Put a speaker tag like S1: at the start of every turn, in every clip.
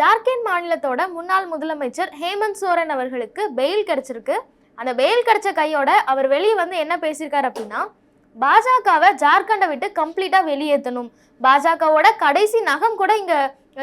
S1: ஜார்க்கண்ட் மாநிலத்தோட முன்னாள் முதலமைச்சர் ஹேமந்த் சோரன் அவர்களுக்கு பெயில் கிடைச்சிருக்கு. அந்த பெயில் கிடைச்ச கையோட அவர் வெளியே வந்து என்ன பேசியிருக்காரு அப்படின்னா பாஜகவை ஜார்க்கண்டை விட்டு கம்ப்ளீட்டாக வெளியேற்றணும் பாஜகவோட கடைசி நகம் கூட இங்கே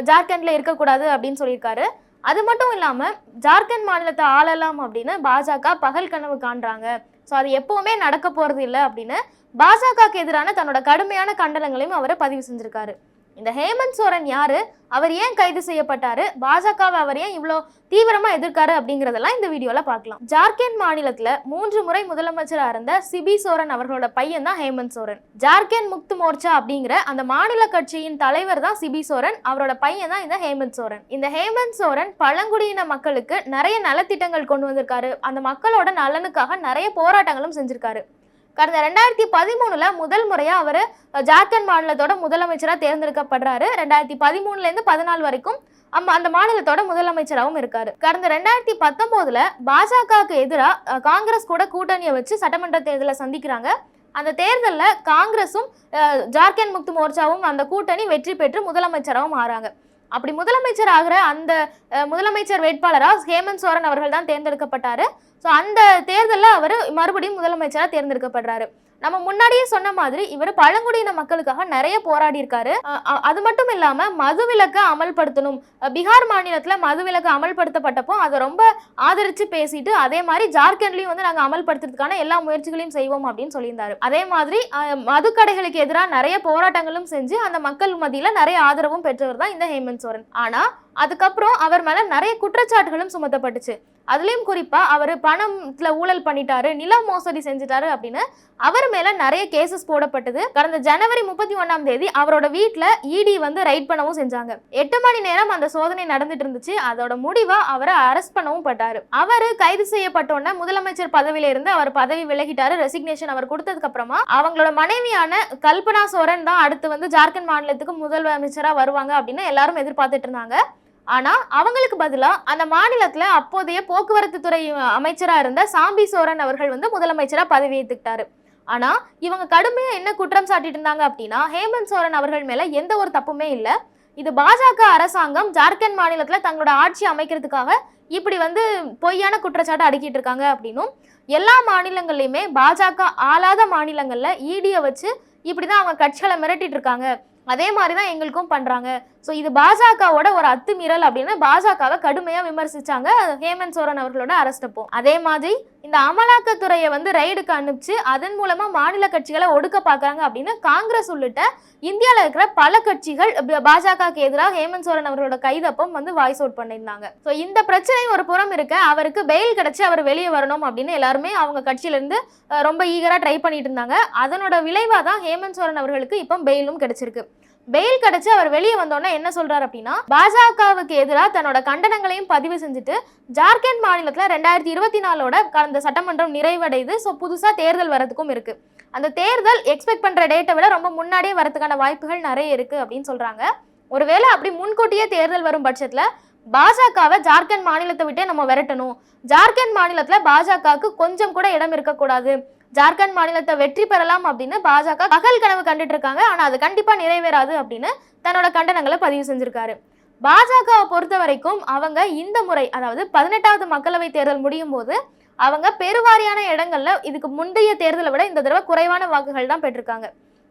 S1: ஜார்க்கண்டில் இருக்கக்கூடாது அப்படின்னு சொல்லியிருக்காரு. அது மட்டும் இல்லாமல் ஜார்க்கண்ட் மாநிலத்தை ஆளலாம் அப்படின்னு பாஜக பகல் கனவு காண்றாங்க. ஸோ அது எப்போவுமே நடக்க போகிறது இல்லை அப்படின்னு பாஜகவுக்கு எதிரான தன்னோட கடுமையான கண்டனங்களையும் அவர் பதிவு செஞ்சுருக்காரு. இந்த ஹேமந்த் சோரன் யாரு? அவர் ஏன் கைது செய்யப்பட்டாரு? பாஜகவை அவர் ஏன் இவ்வளோ தீவிரமா எதிர்க்காரு அப்படிங்கறதெல்லாம் இந்த வீடியோல பார்க்கலாம். ஜார்க்கண்ட் மாநிலத்துல மூன்று முறை முதலமைச்சராக இருந்த சிபி சோரன் அவர்களோட பையன் தான் ஹேமந்த் சோரன். ஜார்க்கண்ட் முக்து மோர்ச்சா அப்படிங்கிற அந்த மாநில கட்சியின் தலைவர் தான் சிபி சோரன். அவரோட பையன் தான் இந்த ஹேமந்த் சோரன். இந்த ஹேமந்த் சோரன் பழங்குடியின மக்களுக்கு நிறைய நலத்திட்டங்கள் கொண்டு வந்திருக்காரு. அந்த மக்களோட நலனுக்காக நிறைய போராட்டங்களும் செஞ்சிருக்காரு. கடந்த ரெண்டாயிரத்தி பதிமூணுல முதல் முறையா அவர் ஜார்க்கண்ட் மாநிலத்தோட முதலமைச்சரா தேர்ந்தெடுக்கப்படுறாரு. ரெண்டாயிரத்தி பதிமூணுல இருந்து பதினாலு வரைக்கும் அம்மா அந்த மாநிலத்தோட முதலமைச்சராகவும் இருக்காரு. கடந்த ரெண்டாயிரத்தி பத்தொன்பதுல பாஜகவுக்கு எதிராக காங்கிரஸ் கூட கூட்டணியை வச்சு சட்டமன்ற தேர்தலை சந்திக்கிறாங்க. அந்த தேர்தலில் காங்கிரஸும் ஜார்க்கண்ட் முக்தி மோர்ச்சாவும் அந்த கூட்டணி வெற்றி பெற்று முதலமைச்சராகவும் ஆறாங்க அப்படி முதலமைச்சர் ஆகிற அந்த முதலமைச்சர் வேட்பாளராக ஹேமந்த் சோரன் அவர்கள் தான் தேர்ந்தெடுக்கப்பட்டாரு. ஸோ அந்த தேர்தலில் அவர் மறுபடியும் முதலமைச்சராக தேர்ந்தெடுக்கப்படுறாரு. நம்ம முன்னாடியே சொன்ன மாதிரி இவர் பழங்குடியின மக்களுக்காக நிறைய போராடி இருக்காரு அது மட்டும் இல்லாம மதுவிலக்கை அமல்படுத்தணும். பீகார் மாநிலத்துல மதுவிலக்கு அமல்படுத்தப்பட்டப்போ அதை ரொம்ப ஆதரிச்சு பேசிட்டு அதே மாதிரி ஜார்க்கண்ட்லயும் வந்து நாங்க அமல்படுத்துறதுக்கான எல்லா முயற்சிகளையும் செய்வோம் அப்படின்னு சொல்லியிருந்தாரு. அதே மாதிரி மது மதுக்கடைகளுக்கு எதிராக நிறைய போராட்டங்களும் செஞ்சு அந்த மக்கள் மத்தியில நிறைய ஆதரவும் பெற்றவர் தான் இந்த ஹேமந்த் சோரன். ஆனா அதுக்கப்புறம் அவர் மேல நிறைய குற்றச்சாட்டுகளும் சுமத்தப்பட்டுச்சு. அதுலேயும் குறிப்பாக அவர் பணத்தில் ஊழல் பண்ணிட்டாரு நில மோசடி செஞ்சுட்டாரு அப்படின்னு அவர் மேலே நிறைய கேசஸ் போடப்பட்டது. கடந்த ஜனவரி முப்பத்தி ஒன்றாம் தேதி அவரோட வீட்டில் இடி வந்து ரைட் பண்ணவும் செஞ்சாங்க. எட்டு மணி நேரம் அந்த சோதனை நடந்துட்டு இருந்துச்சு. அதோட முடிவாக அவரை அரெஸ்ட் பண்ணவும் பட்டாரு. அவர் கைது செய்யப்பட்டோன்ன முதலமைச்சர் பதவியில இருந்து அவர் பதவி விலகிட்டாரு. ரெசிக்னேஷன் அவர் கொடுத்ததுக்கு அப்புறமா அவங்களோட மனைவியான கல்பனா சோரன் தான் அடுத்து வந்து ஜார்க்கண்ட் மாநிலத்துக்கு முதலமைச்சராக வருவாங்க அப்படின்னு எல்லாரும் எதிர்பார்த்துட்டு இருந்தாங்க. ஆனால் அவங்களுக்கு பதிலாக அந்த மாநிலத்தில் அப்போதைய போக்குவரத்து துறை அமைச்சராக இருந்த சாம்பி சோரன் அவர்கள் வந்து முதலமைச்சராக பதவி ஏற்றுக்கிட்டாரு ஆனால் இவங்க கடுமையாக என்ன குற்றம் சாட்டிட்டு இருந்தாங்க அப்படின்னா ஹேமந்த் சோரன் அவர்கள் மேலே எந்த ஒரு தப்புமே இல்லை. இது பாஜக அரசாங்கம் ஜார்க்கண்ட் மாநிலத்தில் தங்களோட ஆட்சி அமைக்கிறதுக்காக இப்படி வந்து பொய்யான குற்றச்சாட்டை அடுக்கிட்டு இருக்காங்க அப்படின்னும் எல்லா மாநிலங்கள்லையுமே பாஜக ஆளாத மாநிலங்களில் ஈடியை வச்சு இப்படி தான் அவங்க கட்சிகளை மிரட்டிட்டு இருக்காங்க. அதே மாதிரி தான் எங்களுக்கும் பண்ணுறாங்க ஸோ இது பாஜகவோட ஒரு அத்துமீறல் அப்படின்னு பாஜகவை கடுமையாக விமர்சிச்சாங்க. ஹேமந்த் சோரன் அவர்களோட அரெஸ்ட் அப்போ. அதே மாதிரி இந்த அமலாக்கத்துறையை வந்து ரைடுக்கு அனுப்பிச்சு அதன் மூலமாக மாநில கட்சிகளை ஒடுக்க பார்க்குறாங்க அப்படின்னு காங்கிரஸ் உள்ளிட்ட இந்தியாவில் இருக்கிற பல கட்சிகள் பாஜகவுக்கு எதிராக ஹேமந்த் சோரன் அவர்களோட கைதப்பம் வந்து வாய்ஸ் அவுட் பண்ணியிருந்தாங்க. ஸோ இந்த பிரச்சனை ஒரு புறம் இருக்க. அவருக்கு பெயில் கிடச்சி அவர் வெளியே வரணும் அப்படின்னு எல்லாருமே அவங்க கட்சியிலேருந்து ரொம்ப ஈகராக ட்ரை பண்ணிட்டு இருந்தாங்க. அதனோட விளைவாக தான் ஹேமந்த் சோரன் அவர்களுக்கு இப்போ பெயிலும் கிடைச்சிருக்கு. பெயில் கிடைச்சு அவர் வெளியே வந்தோடனே என்ன சொல்றாரு அப்படின்னா பாஜகவுக்கு எதிராக தன்னோட கண்டனங்களையும் பதிவு செஞ்சுட்டு ஜார்க்கண்ட் மாநிலத்தில் ரெண்டாயிரத்தி இருபத்தி நாலோட கடந்த சட்டமன்றம் நிறைவடையுது. ஸோ புதுசாக தேர்தல் வரதுக்கும் இருக்கு. அந்த தேர்தல் எக்ஸ்பெக்ட் பண்ற டேட்டை விட ரொம்ப முன்னாடியே வரதுக்கான வாய்ப்புகள் நிறைய இருக்கு அப்படின்னு சொல்றாங்க. ஒருவேளை அப்படி முன்கூட்டியே தேர்தல் வரும் பட்சத்தில் பாஜகவை ஜார்க்கண்ட் மாநிலத்தை விட்டே நம்ம விரட்டணும். ஜார்க்கண்ட் மாநிலத்தில் பாஜகவுக்கு கொஞ்சம் கூட இடம் இருக்கக்கூடாது. ஜார்க்கண்ட் மாநிலத்தை வெற்றி பெறலாம் அப்படின்னு பாஜக பகல் கனவு கண்டுட்டு இருக்காங்க ஆனால் அது கண்டிப்பாக நிறைவேறாது அப்படின்னு தன்னோட கண்டனங்களை பதிவு செஞ்சிருக்காரு. பாஜகவை பொறுத்த வரைக்கும் அவங்க இந்த முறை அதாவது பதினெட்டாவது மக்களவை தேர்தல் முடியும் போது அவங்க பெருவாரியான இடங்கள்ல இதுக்கு முந்தைய தேர்தலை விட இந்த தடவை குறைவான வாக்குகள் தான் பெற்றிருக்காங்க.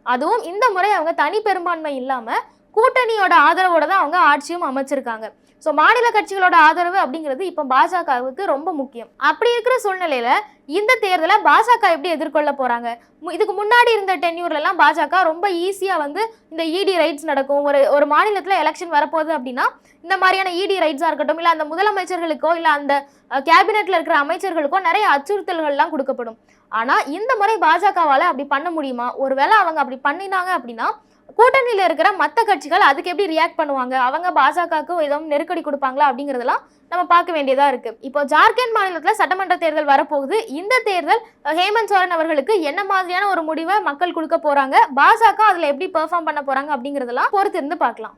S1: அதுவும் இந்த முறை அவங்க தனி பெரும்பான்மை இல்லாம கூட்டணியோட ஆதரவோட தான் அவங்க ஆட்சியும் அமைச்சிருக்காங்க. ஸோ மாநில கட்சிகளோட ஆதரவு அப்படிங்கிறது இப்போ பாஜகவுக்கு ரொம்ப முக்கியம். அப்படி இருக்கிற சூழ்நிலையில இந்த தேர்தலை பாஜக எப்படி எதிர்கொள்ள போறாங்க? மு- இதுக்கு முன்னாடி இருந்த டென்யூர்லலாம் பாஜக ரொம்ப ஈஸியாக வந்து இந்த இடி ரைட்ஸ் நடக்கும். ஒரு ஒரு மாநிலத்தில் எலெக்ஷன் வரப்போகுது அப்படின்னா இந்த மாதிரியான இடி ரைட்ஸாக இருக்கட்டும் இல்லை அந்த முதலமைச்சர்களுக்கோ இல்லை அந்த கேபினெட்ல இருக்கிற அமைச்சர்களுக்கோ நிறைய அச்சுறுத்தல்கள்லாம் கொடுக்கப்படும். ஆனால் இந்த முறை பாஜகவால் அப்படி பண்ண முடியுமா? ஒருவேளை அவங்க அப்படி பண்ணினாங்க அப்படின்னா கூட்டணியில் இருக்கிற மற்ற கட்சிகள் அதுக்கு எப்படி ரியாக்ட் பண்ணுவாங்க? அவங்க பாஜகவுக்கு ஏதாவது நெருக்கடி கொடுப்பாங்களா? அப்படிங்கிறதெல்லாம் நம்ம பார்க்க வேண்டியதாக இருக்கு. இப்போ ஜார்க்கண்ட் மாநிலத்தில் சட்டமன்ற தேர்தல் வரப்போகுது. இந்த தேர்தல் ஹேமந்த் சோரன் அவர்களுக்கு என்ன மாதிரியான ஒரு முடிவை மக்கள் கொடுக்க போறாங்க? பாஜக அதில் எப்படி பெர்ஃபார்ம் பண்ண போறாங்க அப்படிங்கிறதெல்லாம் பொறுத்து இருந்து பார்க்கலாம்.